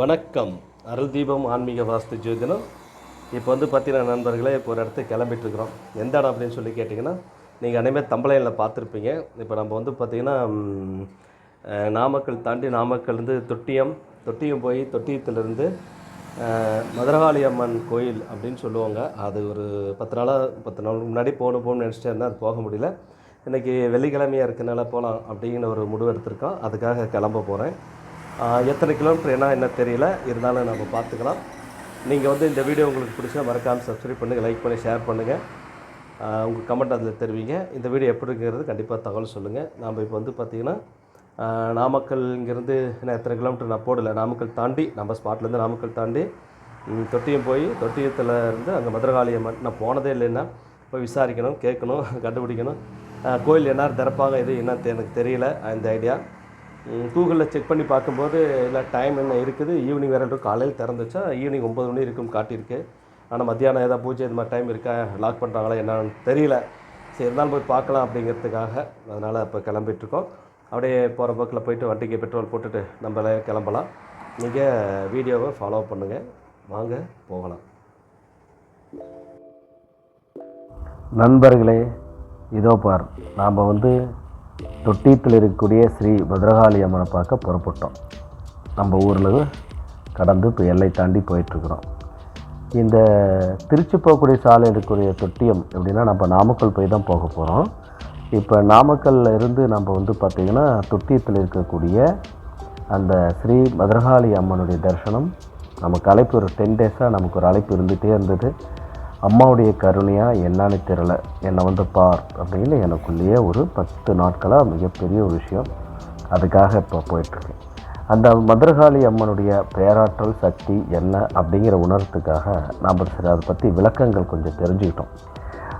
வணக்கம். அருள்தீபம் ஆன்மீக வாஸ்து ஜோதிடம். இப்போ வந்து பார்த்தீங்கன்னா நண்பர்களே இப்போ ஒரு இடத்துக்கு கிளம்பிட்டு இருக்கிறோம் எந்த இடம் அப்படின்னு சொல்லி கேட்டிங்கன்னா நீங்கள் அனைமே தம்பளையில் பார்த்துருப்பீங்க. இப்போ நம்ம வந்து பார்த்திங்கன்னா நாமக்கல் தாண்டி நாமக்கல்லேருந்து தொட்டியம் தொட்டியம் போய் தொட்டியத்திலிருந்து மதுரகாளி அம்மன் கோயில் அப்படின்னு சொல்லுவாங்க. அது ஒரு பத்து நாளாக பத்து நாளுக்கு முன்னாடி போகணும் போகணும்னு நினச்சிட்டே இருந்தால் அது போக முடியல. இன்றைக்கி வெள்ளிக்கிழமையாக இருக்கனால போகலாம் அப்படிங்கிற ஒரு முடிவு எடுத்திருக்கோம். அதுக்காக கிளம்ப போகிறேன் எத்தனை கிலோமீட்டர் என்ன என்ன தெரியல. இருந்தாலும் நம்ம பார்த்துக்கலாம். நீங்கள் வந்து இந்த வீடியோ உங்களுக்கு பிடிச்சா மறக்காமல் சப்ஸ்கிரைப் பண்ணுங்கள் லைக் பண்ணி ஷேர் பண்ணுங்கள் உங்கள் கமெண்ட் அதில் தெரிவிங்க. இந்த வீடியோ எப்படி இருக்கிறது கண்டிப்பாக தகவல் சொல்லுங்கள் நாம் இப்போ வந்து பார்த்திங்கன்னா நாமக்கல் இங்கேருந்து என்ன எத்தனை கிலோமீட்டர் நான் போடலை. நாமக்கல் தாண்டி நம்ம ஸ்பாட்லேருந்து நாமக்கல் தாண்டி தொட்டியம் போய் தொட்டியத்தில் இருந்து அங்கே மதுரகாளி அம்மன் நான் போனதே இல்லைன்னா போய் விசாரிக்கணும் கேட்கணும் கண்டுபிடிக்கணும். கோயில் என்ன திறப்பாங்க எது என்ன எனக்கு தெரியல இந்த ஐடியா கூகுளில் செக் பண்ணி பார்க்கும்போது இல்லை டைம் என்ன இருக்குது? ஈவினிங் வேறு இருக்கும் காலையில் திறந்துச்சா? ஈவினிங் ஒம்பது மணி இருக்கும் காட்டியிருக்கு. ஆனால் மத்தியானம் ஏதாவது பூஜை இது மாதிரி டைம் இருக்கா? லாக் பண்ணுறாங்களா என்னன்னு தெரியல. சரி இருந்தாலும் போய் பார்க்கலாம் அப்படிங்கிறதுக்காக அதனால் இப்போ கிளம்பிட்டுருக்கோம். அப்படியே போகிற பக்கத்தில் போயிட்டு வண்டிக்கு பெட்ரோல் போட்டுட்டு நம்மளே கிளம்பலாம். நீங்கள் வீடியோவை ஃபாலோ பண்ணுங்கள் வாங்க போகலாம். நண்பர்களே இதோ பார் நாம் வந்து தொட்டியத்தில் இருக்கக்கூடிய ஸ்ரீ பத்ரகாளி அம்மனை பார்க்க புறப்பட்டோம். நம்ம ஊரில் கடந்து இப்போ எல்லை தாண்டி போயிட்டுருக்குறோம். இந்த திருச்சி போகக்கூடிய சாலை இருக்கக்கூடிய தொட்டியம் எப்படின்னா நம்ம நாமக்கல் போய் தான் போக போகிறோம் இப்போ நாமக்கல்ல இருந்து நம்ம வந்து பார்த்திங்கன்னா தொட்டியத்தில் இருக்கக்கூடிய அந்த ஸ்ரீ பத்ரகாளி அம்மனுடைய தரிசனம் நமக்கு அழைப்பு ஒரு டென் டேஸாக நமக்கு ஒரு அழைப்பு இருந்துகிட்டே இருந்தது. அம்மாவுடைய கருணையாக என்னன்னு தெரில என்னை வந்து பார் அப்படின்னு எனக்குள்ளேயே ஒரு பத்து நாட்களாக மிகப்பெரிய ஒரு விஷயம். அதுக்காக இப்போ போயிட்டுருக்கேன். அந்த மதுரகாளி அம்மனுடைய பேராற்றல் சக்தி என்ன அப்படிங்கிற உணர்த்துக்காக நாம் சரி அதை பற்றி விளக்கங்கள் கொஞ்சம் தெரிஞ்சுக்கிட்டோம்.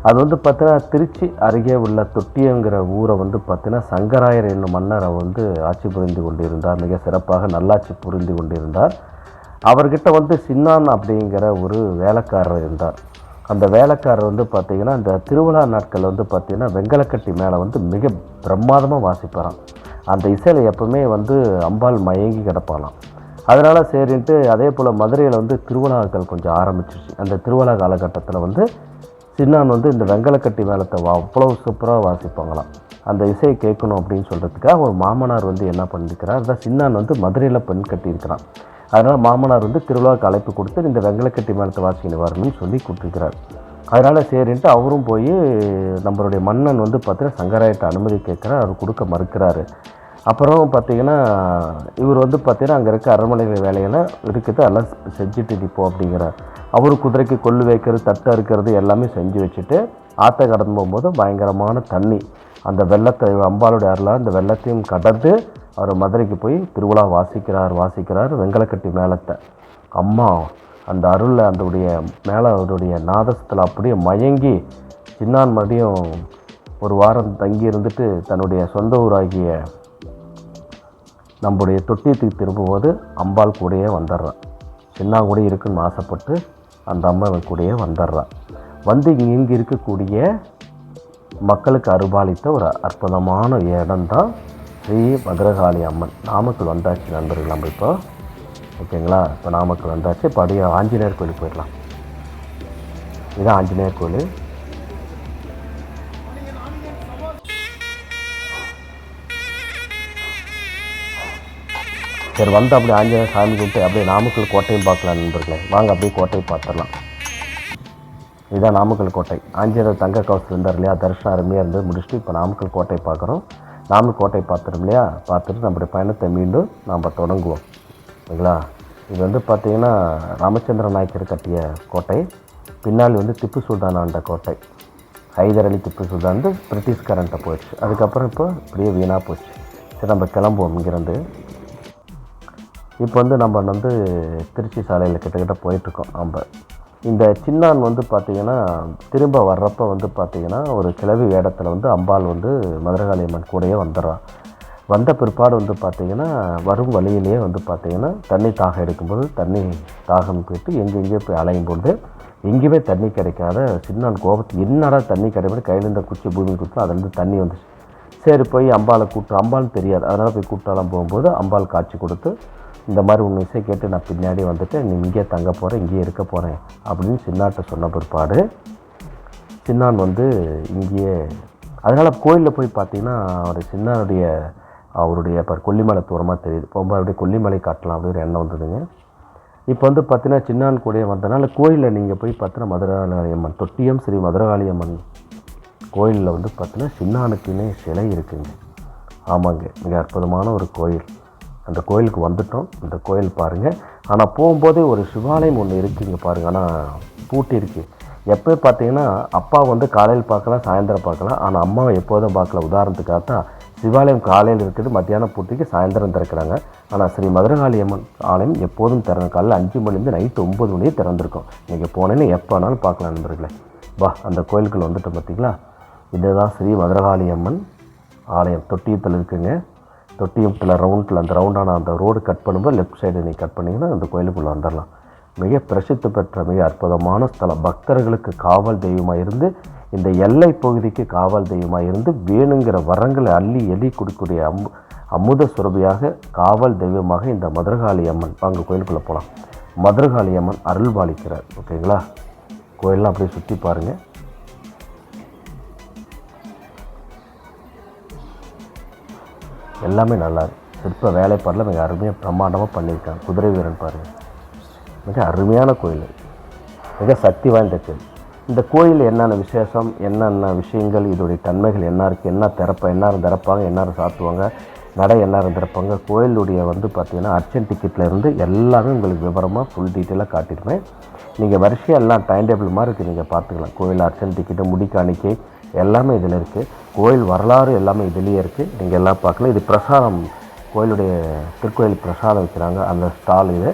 அது வந்து பார்த்தீங்கன்னா திருச்சி அருகே உள்ள தொட்டியங்கிற ஊரை வந்து பார்த்தீங்கன்னா சங்கராயர் என்னும் மன்னரை வந்து ஆட்சி புரிந்து கொண்டிருந்தார். மிக சிறப்பாக நல்லாட்சி புரிந்து கொண்டிருந்தார். அவர்கிட்ட வந்து சின்னான் அப்படிங்கிற ஒரு வேலைக்காரர் இருந்தார். அந்த வேலைக்காரர் வந்து பார்த்திங்கன்னா இந்த திருவிழா நாட்கள் வந்து பார்த்திங்கன்னா வெங்கலக்கட்டி மேலே வந்து மிக பிரமாதமாக வாசிப்பாராம். அந்த இசையில் எப்போவுமே வந்து அம்பாள் மயங்கி கிடப்பாலாம் அதனால் சரின்ட்டு அதே போல் மதுரையில் வந்து திருவிழாக்கள் கொஞ்சம் ஆரம்பிச்சிருச்சு. அந்த திருவிழா காலகட்டத்தில் வந்து சின்னான் வந்து இந்த வெங்கலக்கட்டி மேளத்தை வா அவ்வளோ சூப்பராக வாசிப்பாங்களாம். அந்த இசையை கேட்கணும் அப்படின்னு சொல்கிறதுக்காக ஒரு மாமனார் வந்து என்ன பண்ணியிருக்கிறார் அதான் சின்னான் வந்து மதுரையில் பெண் கட்டியிருக்கிறான். அதனால் மாமனார் வந்து திருவிழாவுக்கு அழைப்பு கொடுத்து இந்த வெங்கலக்கட்டி மேளத்தை வாசிக்கிட்டு வரணும்னு சொல்லி கூப்பிட்டுருக்கிறார். அதனால் சரின்ட்டு அவரும் போய் நம்மளுடைய மன்னன் வந்து பார்த்தீங்கன்னா சங்கராயிட்ட அனுமதி கேட்குறாரு அவர் கொடுக்க மறுக்கிறாரு. அப்புறம் பார்த்தீங்கன்னா இவர் வந்து பார்த்திங்கன்னா அங்கே இருக்க அரண்மனைகள் வேலையெல்லாம் இருக்குது அதெல்லாம் செஞ்சுட்டு நிற்போம் அப்படிங்கிறார். அவர் குதிரைக்கு கொள்ளு வைக்கிறது தட்டு அறுக்கிறது எல்லாமே செஞ்சு வச்சுட்டு ஆற்றை கடந்து போகும்போது பயங்கரமான தண்ணி. அந்த வெள்ளத்தை அம்பாளுடைய அருளாக அந்த வெள்ளத்தையும் கடந்து அவர் மதுரைக்கு போய் திருவிழா வாசிக்கிறார் வாசிக்கிறார் வெங்கலக்கட்டி மேளத்தை. அம்மா அந்த அருளில் அதோடைய மேலே அவருடைய நாதஸ்தில் அப்படியே மயங்கி சின்னான் மதியம் ஒரு வாரம் தங்கி இருந்துட்டு தன்னுடைய சொந்த ஊராகிய நம்முடைய தொட்டியத்துக்கு திரும்பும்போது அம்பாள் கூடயே வந்துடுறான் சின்னா கூட இருக்குன்னு ஆசைப்பட்டு அந்த அம்மா கூடயே வந்துடுறான் வந்து இங்கே இங்கே இருக்கக்கூடிய மக்களுக்கு அருபாலித்த ஒரு அற்புதமான இடம்தான் ஸ்ரீ பத்ரகாளி அம்மன். நாமக்கல் வந்தாச்சு நண்பர்கள் நம்ம இப்போ. ஓகேங்களா? இப்போ நாமக்கல் வந்தாச்சு. இப்போ அப்படியே ஆஞ்சநேயர் கோயிலுக்கு போயிடலாம். இதுதான் ஆஞ்சநேயர் கோயில். சரி வந்து அப்படியே ஆஞ்சநேயர் சாமி கும்பிட்டு அப்படியே நாமக்கல் கோட்டையும் பார்க்கலாம் நண்பர்களே. வாங்க அப்படியே கோட்டையை பார்த்துடலாம். இதுதான் நாமக்கல் கோட்டை. ஆஞ்சநேயர் தங்க கவசம் இருந்தார் இல்லையா? தரிசனம் அருமையாக இருந்து முடிச்சுட்டு இப்போ நாமக்கல் கோட்டை பார்க்குறோம். நாமக்கல் கோட்டை பார்த்துரும் இல்லையா? பார்த்துட்டு நம்முடைய பயணத்தை மீண்டும் நாம் தொடங்குவோம். சரிங்களா? இது வந்து பார்த்திங்கன்னா ராமச்சந்திர நாயக்கர் கட்டிய கோட்டை. பின்னால் வந்து திப்பு சுல்தான் ஆண்ட கோட்டை. ஹைதர் அலி திப்பு சுல்தான் வந்து பிரிட்டிஷ்காரன்ட்ட போயிடுச்சு. அதுக்கப்புறம் இப்போ இப்படியே வீணாக போச்சு. சரி நம்ம கிளம்புவோம் இங்கேருந்து. இப்போ வந்து நம்ம வந்து திருச்சி சாலையில் கிட்டக்கிட்ட போயிட்டுருக்கோம். நம்ம இந்த சின்னான் வந்து பார்த்திங்கன்னா திரும்ப வர்றப்ப வந்து பார்த்திங்கன்னா ஒரு கிழவி வேடத்தில் வந்து அம்பாள் வந்து மதுரகாளி அம்மன் கூடயே வந்துடுறான் வந்த பிற்பாடு வந்து பார்த்திங்கன்னா வரும் வழியிலேயே வந்து பார்த்திங்கன்னா தண்ணி தாகம் எடுக்கும்போது தண்ணி தாகம் போயிட்டு எங்கெங்கேயோ போய் அலையும் பொழுது எங்கேயுமே தண்ணி கிடைக்காத சின்னான் கோபத்து என்னடா தண்ணி கிடையாது கையில் இருந்த குச்சி பூமி கொடுத்து அதுலேருந்து தண்ணி வந்துச்சு. சரி போய் அம்பாளை கூப்பிட்டு அம்பாள்னு தெரியாது. அதனால் போய் கூப்பிட்டாலாம் போகும்போது அம்பாள் காட்சி கொடுத்து இந்த மாதிரி ஒன்று விஷயம் கேட்டு நான் பின்னாடி வந்துட்டு நீ இங்கேயே தங்க போகிறேன் இங்கேயே இருக்க போகிறேன் அப்படின்னு சின்னாட்ட சொன்ன பிற்பாடு சின்னான் வந்து இங்கேயே அதனால் கோயிலில் போய் பார்த்தீங்கன்னா அவர் சின்னானுடைய அவருடைய இப்போ கொல்லிமலை தூரமாக தெரியுது. போகும்போது அப்படியே கொல்லிமலை காட்டலாம் அப்படின்னு எண்ணம் வந்ததுங்க. இப்போ வந்து பார்த்தீங்கன்னா சின்னான் கூடயே வந்தனால கோயிலில் நீங்கள் போய் பார்த்தீங்கன்னா மதுரகாளி அம்மன் தொட்டியம் ஸ்ரீ மதுரகாளி அம்மன் கோயிலில் வந்து பார்த்தீங்கன்னா சின்னானுக்குன்னே சிலை இருக்குங்க. ஆமாங்க மிக அற்புதமான ஒரு கோயில். அந்த கோயிலுக்கு வந்துட்டோம். அந்த கோயில் பாருங்கள் ஆனால் போகும்போதே ஒரு சிவாலயம் ஒன்று இருக்குங்க பாருங்கள் ஆனால் பூட்டி இருக்குது எப்போ பார்த்தீங்கன்னா அப்பா வந்து காலையில் பார்க்கலாம் சாயந்தரம் பார்க்கலாம். ஆனால் அம்மாவை எப்போதும் பார்க்கல. உதாரணத்துக்காக தான் சிவாலயம் காலையில் இருக்குது மத்தியானம் பூட்டிக்கு சாயந்தரம் திறக்கிறாங்க. ஆனால் ஸ்ரீ மதுரகாளி அம்மன் ஆலயம் எப்போதும் திறந்த காலையில் அஞ்சு மணிலேருந்து நைட்டு ஒம்பது மணியே திறந்திருக்கும். நீங்கள் போனேன்னு எப்போ வேணாலும் பார்க்கலாம் நண்பர்களே. வா அந்த கோயிலுக்குள்ள வந்துட்டோம் பார்த்தீங்களா இதுதான் ஸ்ரீ மதுரகாளி அம்மன் ஆலயம். தொட்டியத்தில் இருக்குங்க. தொட்டியத்தில் ரவுண்டில் அந்த ரவுண்டான அந்த ரோடு கட் பண்ணும்போது லெஃப்ட் சைடு நீ கட் பண்ணிங்கன்னா அந்த கோயிலுக்குள்ளே வந்துடலாம். மிக பிரசித்தி பெற்ற மிக அற்புதமான ஸ்தலம். பக்தர்களுக்கு காவல் தெய்வமாக இருந்து இந்த எல்லை பகுதிக்கு காவல் தெய்வமாக இருந்து வேணுங்கிற வரங்களை அள்ளி எலி கொடுக்கக்கூடிய அம் அமுத சுரபியாக காவல் தெய்வமாக இந்த மதுரகாளி அம்மன் வாங்க கோயிலுக்குள்ளே போகலாம் மதுரகாளி அம்மன் அருள் பாலிக்கிறார் ஓகேங்களா? கோயிலெலாம் அப்படியே சுற்றி பாருங்கள் எல்லாமே நல்லா சிற்ப வேலைப்பாடில் மிக அருமையாக பிரம்மாண்டமாக பண்ணியிருக்காங்க. குதிரை வீரன் பாருங்கள் மிக அருமையான கோயில். மிக சக்தி வாய்ந்த கோயில். இந்த கோயில் என்னென்ன விசேஷம் என்னென்ன விஷயங்கள் இதோடைய தன்மைகள் என்ன இருக்குது என்ன திறப்ப என்னாரும் திறப்பாங்க என்னாரும் சாத்துவாங்க நடை எல்லாரும் திறப்பாங்க. கோயிலுடைய வந்து பார்த்திங்கன்னா அர்ச்சன் டிக்கெட்டில் இருந்து எல்லாமே உங்களுக்கு விவரமாக ஃபுல் டீட்டெயிலாக காட்டியிருப்பேன் நீங்கள் வரிசையாக எல்லாம் டைம் டேபிள் மாதிரி இருக்குது நீங்கள் பார்த்துக்கலாம். கோயில் அர்ச்சன் டிக்கெட்டு முடிக்காணிக்கை எல்லாமே இதில் இருக்குது கோயில் வரலாறு எல்லாமே இதுலேயே இருக்குது நீங்கள் எல்லாம் பார்க்கலாம். இது பிரசாதம் கோயிலுடைய திருக்கோயில் பிரசாதம் வைக்கிறாங்க. அந்த ஸ்டால் இது.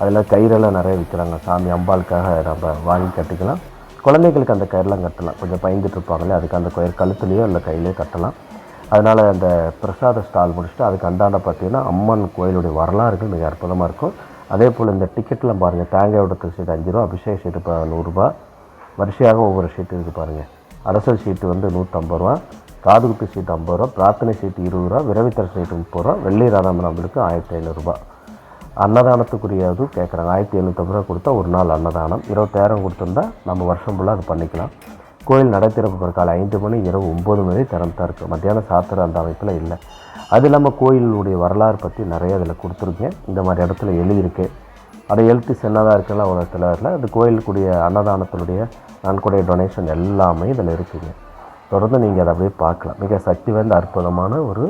அதில் கயிறெல்லாம் நிறைய விற்கிறாங்க சாமி அம்பாளுக்காக நம்ம வாங்கி கட்டிக்கலாம். குழந்தைகளுக்கு அந்த கயிறுலாம் கட்டலாம். கொஞ்சம் பயந்துட்டு இருப்பாங்களே அதுக்கு அந்த கயிறு கழுத்துலேயோ இல்லை கையிலேயோ கட்டலாம். அதனால் அந்த பிரசாத ஸ்டால் முடிச்சுட்டு அதுக்கு அந்தாண்ட பார்த்தீங்கன்னா அம்மன் கோயிலுடைய வரலாறுகள் மிக அற்புதமாக இருக்கும். அதே போல் இந்த டிக்கெட்லாம் பாருங்கள் தேங்காயோட உடத்து சீட்டு அஞ்சு ரூபா அபிஷேக சீட்டு இப்போ நூறுரூபா வரிசையாக ஒவ்வொரு சீட்டு இருக்குது பாருங்கள் அரசல் சீட்டு வந்து நூற்றம்பது ரூபா காதுகுத்து ஷீட் ஐம்பது ரூபா பிரார்த்தனை சீட்டு இருபது ரூபா விரவித்தர சீட்டு முப்பது ரூபா வெள்ளி ராதாமணம்பளுக்கு ஆயிரத்தி ஐநூறுரூபா அன்னதானத்துக்குரியது கேட்குறாங்க ஆயிரத்தி எழுநூற்றம்பது ரூபா கொடுத்தா ஒரு நாள் அன்னதானம். இருபத்தாயிரம் கொடுத்துருந்தா நம்ம வருஷம் ஃபுல்லாக அது பண்ணிக்கலாம். கோயில் நடை பிற காலை ஐந்து மணி இரவு ஒம்பது மணி திறந்து தான் இருக்குது மத்தியானம் சாத்திர அந்த அமைப்பில் இல்லை. அது இல்லாமல் கோயிலுடைய வரலாறு பற்றி நிறைய அதில் கொடுத்துருக்கேன். இந்த மாதிரி இடத்துல எழுதியிருக்கு. அதை எழுத்து சின்னதாக இருக்கலாம் ஒரு இடத்துல அந்த அது கோயிலுக்குடைய அன்னதானத்தினுடைய நன்கொடை டொனேஷன் எல்லாமே இதில் இருக்குங்க. தொடர்ந்து நீங்கள் அதை அப்படியே பார்க்கலாம். மிக சக்தி வாய்ந்த அற்புதமான ஒரு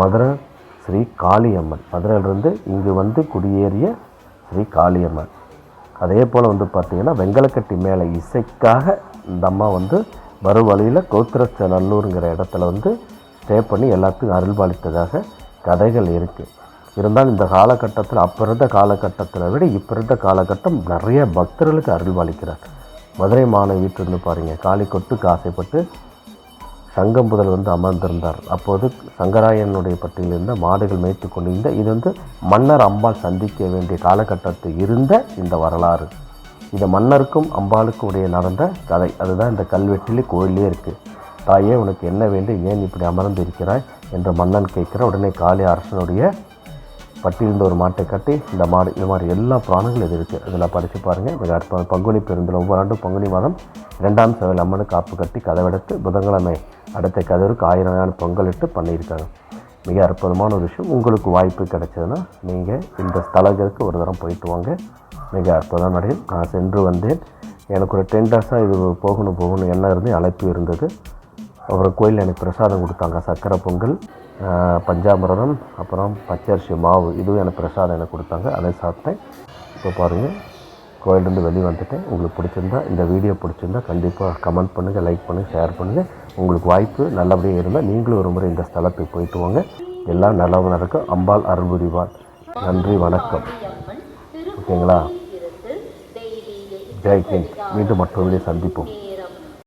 மதுரை ஸ்ரீ காளியம்மன். மதுரையிலிருந்து இங்கு வந்து குடியேறிய ஸ்ரீ காளியம்மன். அதே போல் வந்து பார்த்திங்கன்னா வெங்கலக்கட்டி மேலே இசைக்காக இந்த அம்மா வந்து வரும் வழியில் கோத்திரச்சநல்லூருங்கிற இடத்துல வந்து ஸ்டே பண்ணி எல்லாத்துக்கும் அருள்பாலித்ததாக கதைகள் இருக்குது இருந்தாலும் இந்த காலகட்டத்தில் அப்போ இருந்த காலகட்டத்தில் விட இப்போ இருந்த காலகட்டம் நிறைய பக்தர்களுக்கு அருள்வாளிக்கிறார் மதுரை மாணவியிட்டிருந்து பாருங்கள் காளி கொட்டுக்கு ஆசைப்பட்டு சங்கம் புதல் வந்து அமர்ந்திருந்தார். அப்போது சங்கராயனுடைய பட்டியலில் இருந்த மாடுகள் மேய்த்து கொண்டிருந்த இது வந்து மன்னர் அம்பாள் சந்திக்க வேண்டிய காலகட்டத்தில் இருந்த இந்த வரலாறு. இது மன்னருக்கும் அம்பாளுக்கும் உடைய நடந்த கதை. அதுதான் இந்த கல்வெட்டிலே கோயிலே இருக்குது தாயே உனக்கு என்ன வேண்டும்? ஏன் இப்படி அமர்ந்து இருக்கிறாய் என்று மன்னன் கேட்கிற உடனே காளி அரசனுடைய பட்டியிருந்த ஒரு மாட்டை கட்டி இந்த மாடு இது மாதிரி எல்லா பிராணங்களும் இது இருக்குது அதில் படித்து பாருங்கள் மிக அற்புதம் பங்குனி பெருந்தில் ஒவ்வொரு ஆண்டும் பங்குனி மாதம் இரண்டாம் செவல் அம்மனு காப்பு கட்டி கதவெடுத்து புதன்கிழமை அடுத்த கதவுக்கு ஆயிரம் ஆயிரம் பொங்கலிட்டு பண்ணியிருக்காங்க. மிக அற்புதமான ஒரு விஷயம். உங்களுக்கு வாய்ப்பு கிடைச்சதுன்னா நீங்கள் இந்த ஸ்தலங்களுக்கு ஒரு தரம் போயிட்டு வாங்க. மிக அற்புதம் நடையும் நான் சென்று வந்தேன். எனக்கு ஒரு டென் டேஸாக இது போகணும் போகணும் என்ன இருந்து அழைப்பு இருந்தது. அப்புறம் கோயில் எனக்கு பிரசாதம் கொடுத்தாங்க. சக்கரை பொங்கல். பஞ்சாமிரதம் அப்புறம் பச்சரிசி மாவு இதுவும் எனக்கு பிரசாதம் எனக்கு கொடுத்தாங்க. அதை சாப்பிட்டேன். இப்போ பாருங்கள் கோயிலேருந்து வெளியே வந்துட்டேன். உங்களுக்கு பிடிச்சிருந்தா இந்த வீடியோ பிடிச்சிருந்தா கண்டிப்பாக கமெண்ட் பண்ணுங்கள் லைக் பண்ணுங்கள் ஷேர் பண்ணுங்கள் உங்களுக்கு வாய்ப்பு நல்லபடியாக இருந்தால் நீங்களும் ஒரு முறை இந்த ஸ்தலத்துக்கு போயிட்டு வாங்க. எல்லாம் நல்லவும் நடக்கும் அம்பாள் அருள் புரிவாள் நன்றி வணக்கம். ஓகேங்களா? ஜெய் ஹிந்த். மீண்டும் மற்றொரு சந்திப்போம்.